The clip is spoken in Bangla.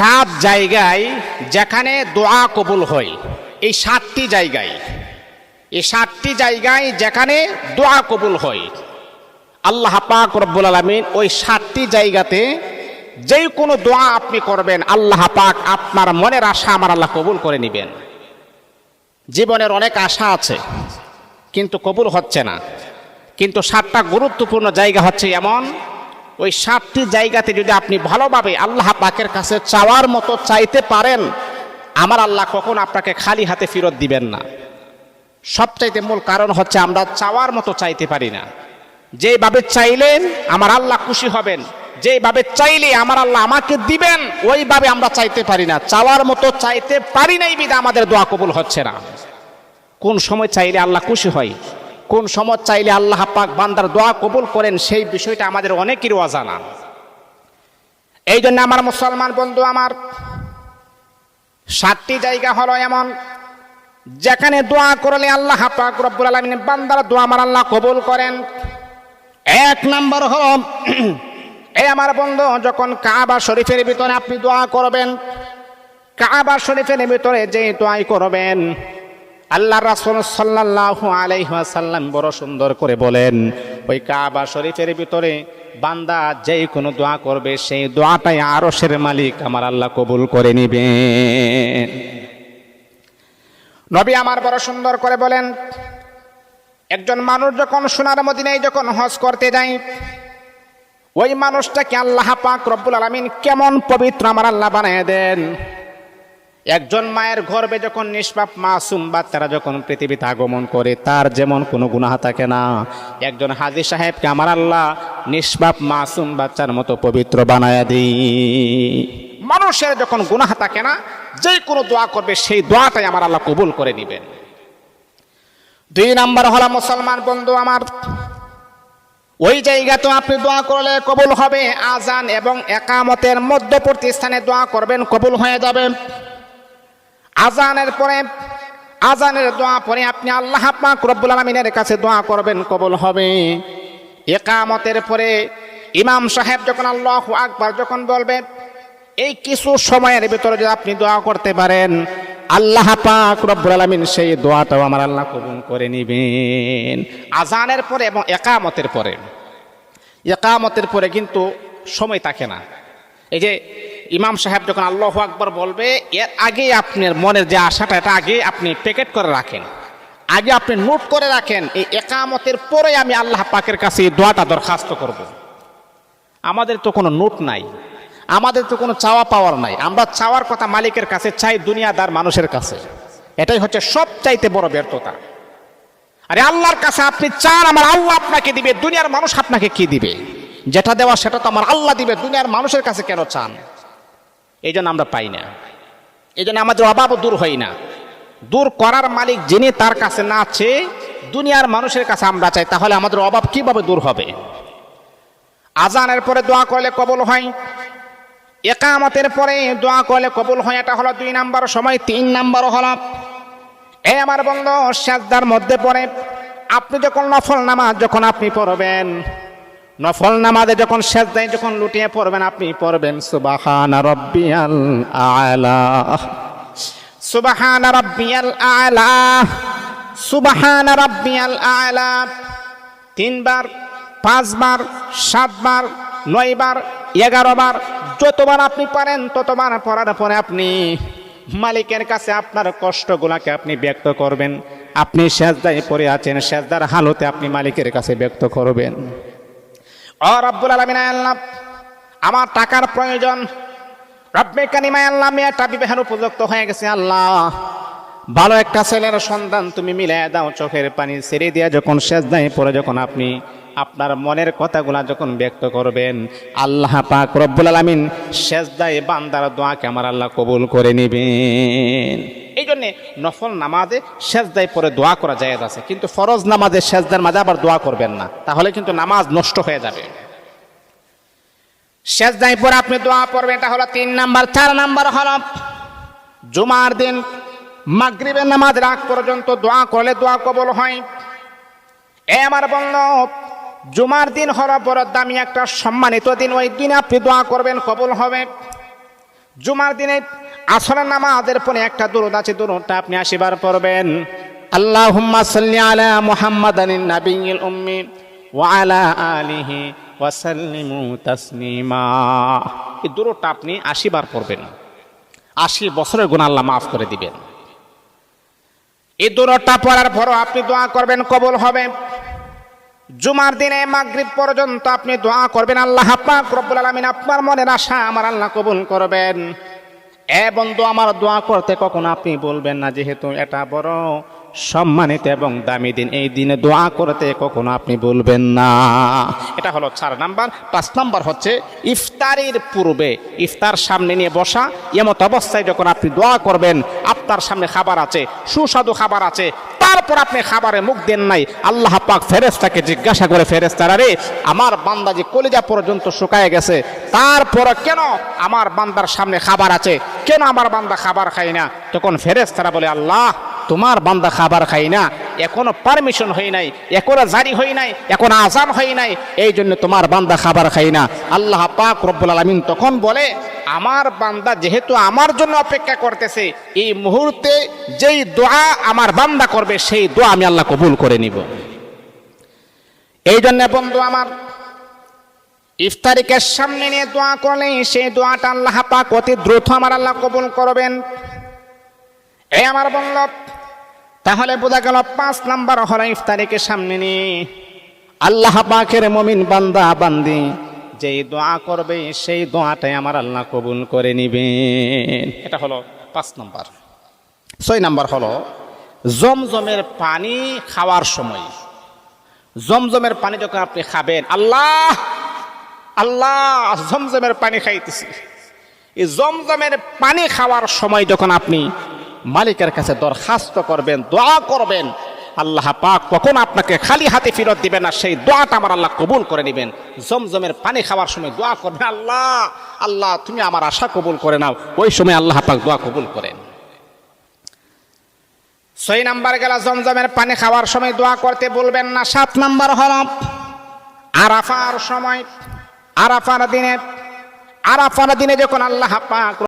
সাত জায়গায় যেখানে দোয়া কবুল হয়, এই সাতটি জায়গায়। এই সাতটি জায়গায় যেখানে দোয়া কবুল হয়, আল্লাহ পাক রব্বুল আলমিন ওই সাতটি জায়গাতে যেই কোনো দোয়া আপনি করবেন, আল্লাহ পাক আপনার মনের আশা আমার আল্লাহ কবুল করে নেবেন। জীবনের অনেক আশা আছে, কিন্তু কবুল হচ্ছে না। কিন্তু সাতটা গুরুত্বপূর্ণ জায়গা হচ্ছে এমন ওই সাতটি জায়গাতে যদি আপনি ভালোভাবে আল্লাহ পাকের কাছে চাওয়ার মতো চাইতে পারেন, আমার আল্লাহ কখন আপনাকে খালি হাতে ফেরত দিবেন না। সবচাইতে মূল কারণ হচ্ছে আমরা চাওয়ার মতো চাইতে পারি না। যেভাবে চাইলেন আমার আল্লাহ খুশি হবেন যেভাবে চাইলে আমার আল্লাহ আমাকে দিবেন, ওইভাবে আমরা চাইতে পারি না। চাওয়ার মতো চাইতে পারি নাই বিধা আমাদের দোয়া কবুল হচ্ছে না। কোন সময় চাইলে আল্লাহ খুশি হয়? কোন সময় চাইলে আল্লাহ পাক বান্দার দোয়া কবুল করেন, সেই বিষয়টা আমাদের অনেকেরই অজানা। এই জন্য আমার মুসলমান বন্ধু, আমার সাতটি জায়গা হলো এমন, যেখানে দোয়া করলে আল্লাহ পাক রব্বুল আলামিন বান্দার দোয়া আমার আল্লাহ কবুল করেন। এক নম্বর হল, এই আমার বন্ধু, যখন কাবা শরীফের ভিতরে আপনি দোয়া করবেন, কাবা শরীফের ভিতরে যে দোয়াই করবেন। আল্লাহ রাসূল সাল্লাল্লাহু আলাইহি ওয়াসাল্লাম বড় সুন্দর করে বলেন, ওই কাবা শরীফের ভিতরে বান্দা যেই কোনো দোয়া করবে, সেই দোয়াটাই আরশের মালিক আমার আল্লাহ কবুল করে নিবে। নবী আমার বড় সুন্দর করে বলেন, একজন মানুষ যখন সোনার মদিনায় যখন হজ করতে যায়, ওই মানুষটাকে আল্লাহ পাক রব্বুল আলমিন কেমন পবিত্র আমার আল্লাহ বানিয়ে দেন। একজন মায়ের গর্বে যখন নিষ্পাপ মাসুম বাচ্চারা যখন পৃথিবীতে আগমন করে, তার যেমন কোনো গুনাহ থাকে না। একজন হাজি সাহেবকে আমার আল্লাহ নিষ্পাপ মাসুম বাচ্চার মতো পবিত্র বানায় দিই মানুষের যখন গুনাহ থাকে না, যে কোনো দোয়া করবে, সেই দোয়াটাই আমার আল্লাহ কবুল করে নেবেন। দুই নাম্বার হলো, মুসলমান বন্ধু আমার, ওই জায়গাতে আপনি দোয়া করলে কবুল হবে, আজান এবং একামতের মধ্যবর্তী স্থানে দোয়া করবেন, কবুল হয়ে যাবে। আজানের পরে, আজানের দোয়া পরে আপনি আল্লাহ পাক রব্বুল আলমিনের কাছে দোয়া করবেন, কবুল হবে। একামতের পরে ইমাম সাহেব যখন আল্লাহ আকবার যখন বলবেন এই কিছু সময়ের ভিতরে যদি আপনি দোয়া করতে পারেন, আল্লাহ পাক রব্বুল আলামিন সেই দোয়াটাও আমার আল্লাহ কবুল করে নিবেন। আজানের পরে এবং একামতের পরে। একামতের পরে কিন্তু সময় থাকে না। এই যে ইমাম সাহেব যখন আল্লাহ আকবর বলবে, এর আগে আপনার মনের যে আশাটা, এটা আগে আপনি প্যাকেট করে রাখেন। আগে আপনি নোট করে রাখেন, এই একামতের পরে আমি আল্লাহ পাকের কাছে এই দোয়াটা দরখাস্ত করব। আমাদের তো কোনো নোট নাই, আমাদের তো কোনো চাওয়া পাওয়ার নাই। আমরা চাওয়ার কথা মালিকের কাছে চাই, দুনিয়াদার মানুষের কাছে। এটাই হচ্ছে সব চাইতে বড় ব্যর্থতা। আরে আল্লাহর কাছে আপনি চান, আমার আল্লাহ আপনাকে দিবে, দুনিয়ার মানুষ আপনাকে কি দিবে? যেটা দেওয়া সেটা তো আমার আল্লাহ দিবে, দুনিয়ার মানুষের কাছে কেন চান? এই জন্য আমরা পাই না। এই জন্য আমাদের অভাবও দূর হয় না। দূর করার মালিক যিনি তার কাছে না আছে দুনিয়ার মানুষের কাছে আমরা চাই, তাহলে আমাদের অভাব কীভাবে দূর হবে? আজানের পরে দোয়া করলে কবল হয়। একামতের পরে দোয়া করলে কবুল হয়, এটা হলো দুই নাম্বার সময়, তিন নাম্বার হলো, এ আমার বন্ধ, সাজদার মধ্যে পড়ে। আপনি যখন নফল নামাজ যখন আপনি পড়বেন নফল নামাজে যখন সেজদায় যখন লুটিয়ে পড়বেন, আপনি পড়বেন, সুবাহান রব্বিয়াল আলা। সুবাহান রব্বিয়াল আলা। সুবাহান রব্বিয়াল আলা। তিনবার, পাঁচবার, সাতবার, নয়বার এগারো বার যতবার আপনি পারেন, ততবার পড়ার পরে আপনি মালিকের কাছে আপনার কষ্টগুলাকে আপনি ব্যক্ত করবেন। আপনি সেজদায় পড়ে আছেন, সেজদার হালতে আপনি মালিকের কাছে ব্যক্ত করবেন। রব্বুল আলমিন আমার টাকার প্রয়োজন। রব্বে আল্লাহ উপযুক্ত হয়ে গেছে আল্লাহ। ভালো একটা ছেলের সন্ধান তুমি মিলাই দাও, চোখের পানি ছেড়ে দিয়া যখন সেজদায় পরে যখন আপনি আপনার মনের কথাগুলা যখন ব্যক্ত করবেন, আল্লাহ পাক রব্বুল আলমিন সেজদায় বান্দার দোয়াকে আমার আল্লাহ কবুল করে নেবেন। জন্যে নফল নামাজে সেজদায় পরে দোয়া করা যায় আছে। কিন্তু ফরজ নামাজে সেজদার মাঝে আবার দোয়া করবেন না। তাহলে কিন্তু নামাজ নষ্ট হয়ে যাবে। সেজদায় পরে আপনি দোয়া পড়বেন, এটা হলো তিন নাম্বার। চার নাম্বার হলো জুমার দিন, মাগরিবের নামাজ রাগ পর্যন্ত দোয়া করলে দোয়া কবল হয়। এ আমার বন্ধ, জুমার দিন হলো বড় দামি একটা সম্মানিত দিন। ওই দিন আপনি দোয়া করবেন, কবল হবে। জুমার দিনে আসরের নামাজের পরে একটা দূরত আছে দূরটা আপনি আশিবার পড়বেন। আল্লাহুম্মা সাল্লি আলা মুহাম্মাদানিন নাবিয়্যিল উম্মি ওয়া আলা আলিহি ওয়া সাল্লিমু এই দূরটা আপনি আশিবার পড়বেন। আশি বছরের গুণ আল্লাহ মাফ করে দিবেন। এই দূরটা পড়ার পরও আপনি দোয়া করবেন, কবুল হবে। জুমার দিনে মাগরিব পর্যন্ত আপনি দোয়া করবেন, আল্লাহ পাক রব্বুল আলামিন আপনার মনের আশা আমার আল্লাহ কবুল করবেন। এ বন্ধু, আমার দোয়া করতে কখনো আপনি বলবেন না, যেহেতু এটা বড় সম্মানিত এবং দামি দিন। এই দিনে দোয়া করতে কখনো আপনি বলবেন না। এটা হলো চার নাম্বার। পাঁচ নাম্বার হচ্ছে, ইফতারির পূর্বে ইফতার সামনে নিয়ে বসা, এমত অবস্থায় যখন আপনি দোয়া করবেন, আপনার সামনে খাবার আছে, সুস্বাদু খাবার আছে তারপর আপনি খাবারে মুখ দেন নাই, আল্লাহ পাক ফেরেস্তাকে জিজ্ঞাসা করে ফেরেস্তারা রে, আমার বান্দা যে কলিজা পর্যন্ত শুকায় গেছে, তারপর কেন আমার বান্দার সামনে খাবার আছে? কেন আমার বান্দা খাবার খায় না? তখন ফেরেস্তারা বলে, আল্লাহ, তোমার বান্দা খাবার খাই না, এখনও পারমিশন হই নাই, এখনও জারি হয় নাই, এখন আজান হয় নাই এই জন্য তোমার বান্দা খাবার খাই না। আল্লাহ পাক রব্বুল আলমিন তখন বলে আমার বান্দা যেহেতু আমার জন্য অপেক্ষা করতেছে, এই মুহূর্তে যেই দোয়া আমার বান্দা করবে, সেই দোয়া আমি আল্লাহ কবুল করে নিব। এই জন্য বন্ধু আমার ইফতারিকে সামনে নিয়ে দোয়া করলে সেই দোয়াটা আল্লাহ পাক অতি দ্রুত আমার আল্লাহ কবুল করবেন। এই আমার বলল তাহলে বোঝা গেল পাঁচ নাম্বার হলো ইফতারিকে সামনে নিয়ে। আল্লাহ পাকের মমিন বান্দা, বান্দি যেই দোয়া করবে, সেই দোয়াটাই আমার আল্লাহ কবুল করে নিবেন এটা হলো পাঁচ নম্বর। ছয় নাম্বার হলো, জমজমের পানি খাওয়ার সময়। জমজমের পানি যখন আপনি খাবেন, আল্লাহ আল্লাহ, জমজমের পানি খাইতেছি। এই জমজমের পানি খাওয়ার সময় যখন আপনি মালিকের কাছে দরখাস্ত করবেন, দোয়া করবেন আল্লাহ পাক কখন আপনাকে খালি হাতে ফেরত দিবেন না, সেই দোয়াটা আমার আল্লাহ কবুল করে নেবেন। জমজমের পানি খাওয়ার সময় দোয়া করবেন, আল্লাহ আল্লাহ, তুমি আমার আশা কবুল করে নাও। ওই সময় আল্লাহ পাক দোয়া কবুল করেন। ছয় নাম্বার গেল, জমজমের পানি খাওয়ার সময় দোয়া করতে বলবেন না, সাত নাম্বার হল আরাফার সময়, আরাফার দিনে আরাফার দিনে যখন আল্লাহ পাক